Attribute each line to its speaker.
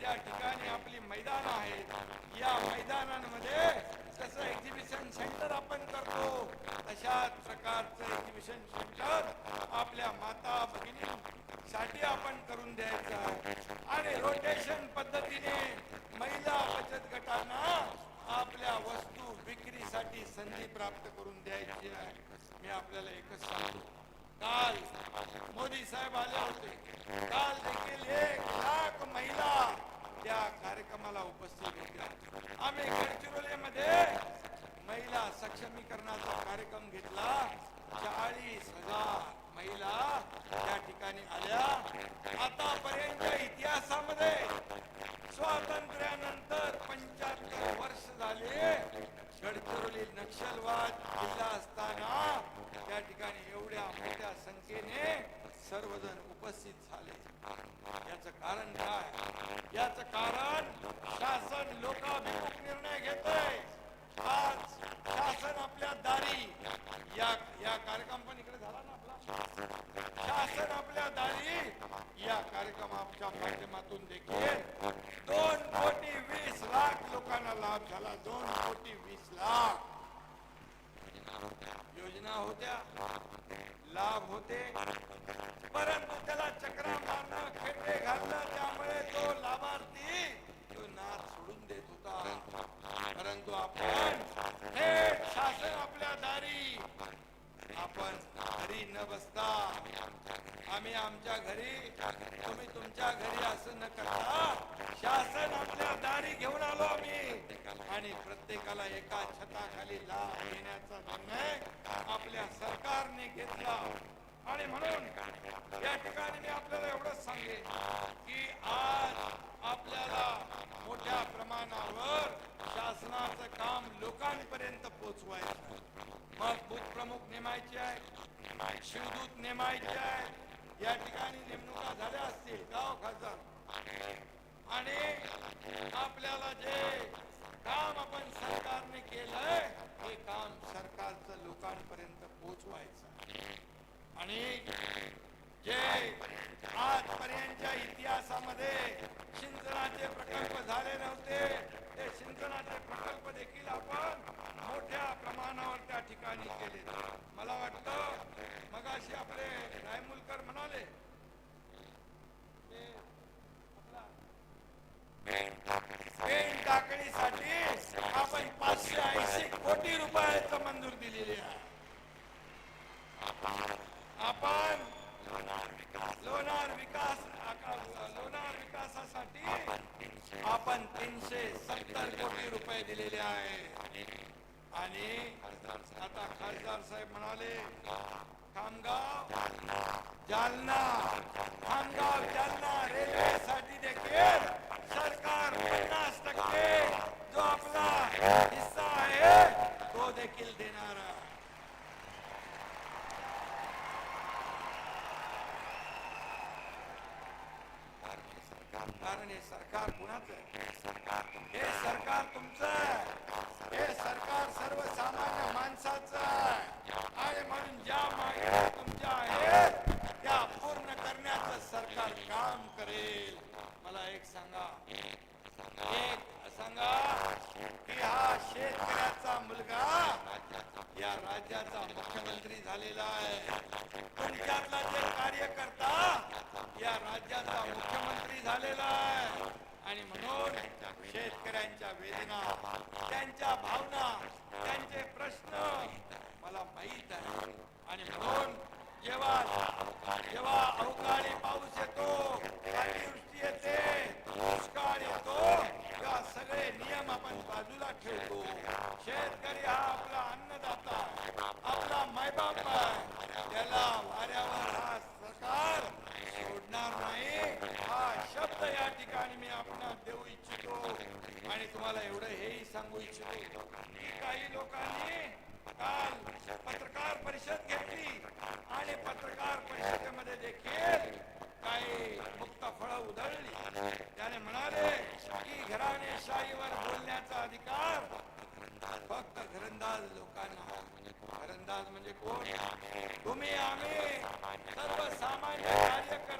Speaker 1: ज्या ठिकाणी आपली मैदान आहेत या मैदानांमध्ये जसं एक्झिबिशन सेंटर आपण करतो तशाच प्रकारचं एक्झिबिशन सेंटर आपल्या माता भगिनीसाठी आपण करून द्यायचं आहे. आणि रोटेशन पद्धतीने महिला बचत गटांना आपल्या वस्तू विक्रीसाठी संधी प्राप्त करून द्यायची आहे. मी आपल्याला एकच सांगतो. काल मोदी साहेब आले होते काल देखील एक लाख महिला त्या कार्यक्रमाला उपस्थित होत्या आम्ही गडचिरोलीमध्ये महिला सक्षमीकरणाचा कार्यक्रम घेतला. चाळीस हजार महिला त्या ठिकाणी आल्या. आतापर्यंत इतिहासामध्ये स्वातंत्र्यानंतर पंच्याहत्तर वर्ष झाले. गडचिरोली नक्षलवाद जिल्हा असताना त्या ठिकाणी एवढ्या मोठ्या संख्येने सर्वजण उपस्थित झाले. याचं कारण काय? याचं कारण शासन लोकाभिमुख निर्णय घेतय. आज या या कार्यक्रम पण इकडे झाला ना आपला. शासन आपल्या दारी. या कार्यक्रमाच्या माध्यमातून देखील दोन कोटी वीस लाख लोकांना लाभ झाला. दोन कोटी वीस लाख. योजना होत्या. लाभ होते. परंतु त्याला चक्रा मारणं खेटे घालणं त्यामुळे तो लाभार्थी तो नाद सोडून देत होता. परंतु आपण शासन आपल्या दारी. आपण घरी न बसता आम्ही आमच्या घरी तुम्ही तुमच्या घरी असं न करता शासन आपल्या दारी घेऊन आलो आम्ही. आणि प्रत्येकाला एका छताखाली लाभ देण्याचा निर्णय आपल्या सरकारने घेतला. आणि म्हणून या ठिकाणी मी आपल्याला एवढंच सांगेन की आज आपल्याला मोठ्या प्रमाणावर शासनाचं काम लोकांपर्यंत पोहोचवायचं मग बूथ प्रमुख नेमायचे आहे शिवदूत नेमायचे आहे या ठिकाणी नेमणुका झाल्या असतील गाव खासदार. आणि आपल्याला जे काम आपण सरकारने केलंय हे काम सरकारचं लोकांपर्यंत पोहोचवायचं आणि जे आजपर्यंतच्या इतिहासामध्ये सिंचनाचे प्रकल्प झाले नव्हते ते सिंचनाचे प्रकल्प देखील आपण मोठ्या प्रमाणावर त्या ठिकाणी केले. मला वाटतं मगाशी आपले रायमुलकर म्हणाले पेन टाकणीसाठी आपण पाचशे ऐंशी कोटी रुपयाचं मंजूर दिलेली आहे. आपण तीनशे सत्तर कोटी रुपये दिलेले आहे. आणि आता खासदार साहेब म्हणाले, खामगाव, जालना खामगाव, जालना रेल्वेसाठी देखील सरकार पन्नास टक्के जो आपला हिस्सा आहे तो देखील कारण हे सरकार कुणाचं आहे? हे सरकार तुमचं आहे. हे सरकार सर्वसामान्य माणसाचं आहे. आणि म्हणून ज्या मागण्या तुमच्या आहेत त्या पूर्ण करण्याचं सरकार काम करेल. मला एक सांगा. एक सांगा की हा शेतकऱ्याचा मुलगा या राज्याचा मुख्यमंत्री झालेला आहे. पण तुमच्यातला जे कार्यकर्ता राज्याचा मुख्यमंत्री झालेला आहे. आणि म्हणून शेतकऱ्यांच्या वेदना त्यांच्या भावना त्यांचे प्रश्न मला माहीत आहे. आणि म्हणून जेव्हा जेव्हा अवकाळी पाऊस येतो अतिवृष्टी येते दुष्काळ येतो या सगळे नियम आपण बाजूला ठेवतो. शेतकरी हा आपला अन्नदाता आपला मायबाप आहे. त्याला वाऱ्यावर आपणा देऊ इच्छितो. आणि तुम्हाला एवढं हेही सांगू इच्छितो की काही लोकांनी काल पत्रकार परिषद घेतली. आणि पत्रकार परिषदेमध्ये देखील काही मुक्त फळं उधळली. त्याने म्हणाले की घराणेशाहीवर बोलण्याचा अधिकार फक्त घरंदाज लोकांना. घरंदाज म्हणजे कोण? तुम्ही आम्ही सर्वसामान्य कार्यकर्ते